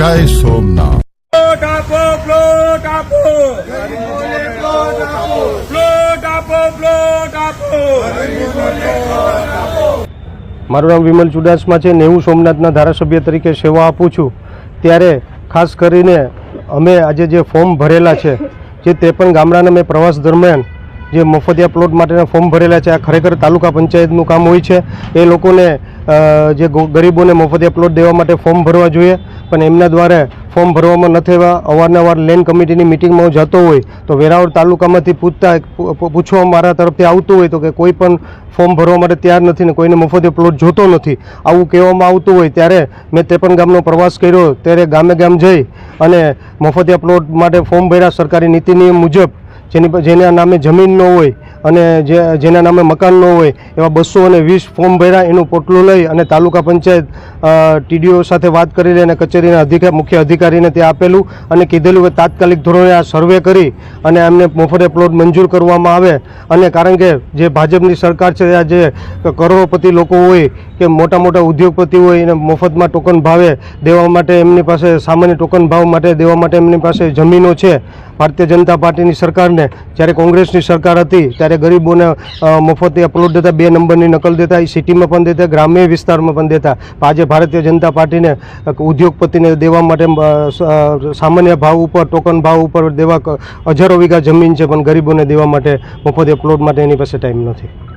જય સોમનાથ. પ્લોટ આપો પ્લોટ આપો. પ્લોટ આપો પ્લોટ આપો. મારું નામ વિમલ ચુડાસમા છે ને હું સોમનાથના ધારાસભ્ય તરીકે સેવા આપું છું. ત્યારે ખાસ કરીને અમે આજે જે ફોર્મ ભરેલા છે જે તે પણ ગામડાના મેં પ્રવાસ દરમિયાન જે મફતિયા પ્લોટ માટેના ફોર્મ ભરેલા છે, આ ખરેખર તાલુકા પંચાયતનું કામ હોય છે. એ લોકોને જે ગરીબોને મફતિયા પ્લોટ દેવા માટે ફોર્મ ભરવા જોઈએ. પણ એમના દ્વારા ફોર્મ ભરવામાં નથી એવા અવારનવાર લેન્ડ કમિટીની મિટિંગમાં હું જતો હોય, તો વેરાવળ તાલુકામાંથી પૂછતા પૂછવા મારા તરફથી આવતું હોય, તો કે કોઈ પણ ફોર્મ ભરવા માટે તૈયાર નથી ને કોઈને મફતે પ્લોટ જોતો નથી. આવું કહેવામાં આવતું હોય, ત્યારે મેં ત્રેપન ગામનો પ્રવાસ કર્યો, ત્યારે ગામે ગામ જઈ અને મફતિયા પ્લોટ માટે ફોર્મ ભર્યા સરકારી નીતિ નિયમ મુજબ જેની જેના નામે જમીન ન હોય અને જે, જેના નામે મકાન ન હોય, એવા બસો અને વીસ ફોર્મ ભર્યા એનું પોટલું લઈ અને તાલુકા પંચાયત ટીડીઓ સાથે વાત કરી અને કચેરીના અધિકાર, મુખ્ય અધિકારીને ત્યાં આપેલું અને કીધેલું કે તાત્કાલિક ધોરણે આ સર્વે કરી અને એમને મફતે પ્લોટ મંજૂર કરવામાં આવે. અને કારણ કે જે ભાજપની સરકાર છે, આ જે કરોડોપતિ લોકો હોય કે મોટા મોટા ઉદ્યોગપતિ હોય, એને મફતમાં ટોકન ભાવે દેવા માટે એમની પાસે સામાન્ય ટોકન ભાવ માટે, દેવા માટે એમની પાસે જમીનો છે. ભારતીય જનતા પાર્ટીની સરકારને, જ્યારે કોંગ્રેસની સરકાર હતી, ત્યારે ગરીબોને મફતે અપલોડ દેતા, બે નંબરની નકલ દેતા, એ સિટીમાં પણ દેતા, ગ્રામ્ય વિસ્તારમાં પણ દેતા. આજે ભારતીય જનતા પાર્ટીને ઉદ્યોગપતિને દેવા માટે સામાન્ય ભાવ ઉપર, ટોકન ભાવ ઉપર દેવા હજારો વીઘા જમીન છે, પણ ગરીબોને દેવા માટે મફતે અપલોડ માટે એની પાસે ટાઈમ નથી.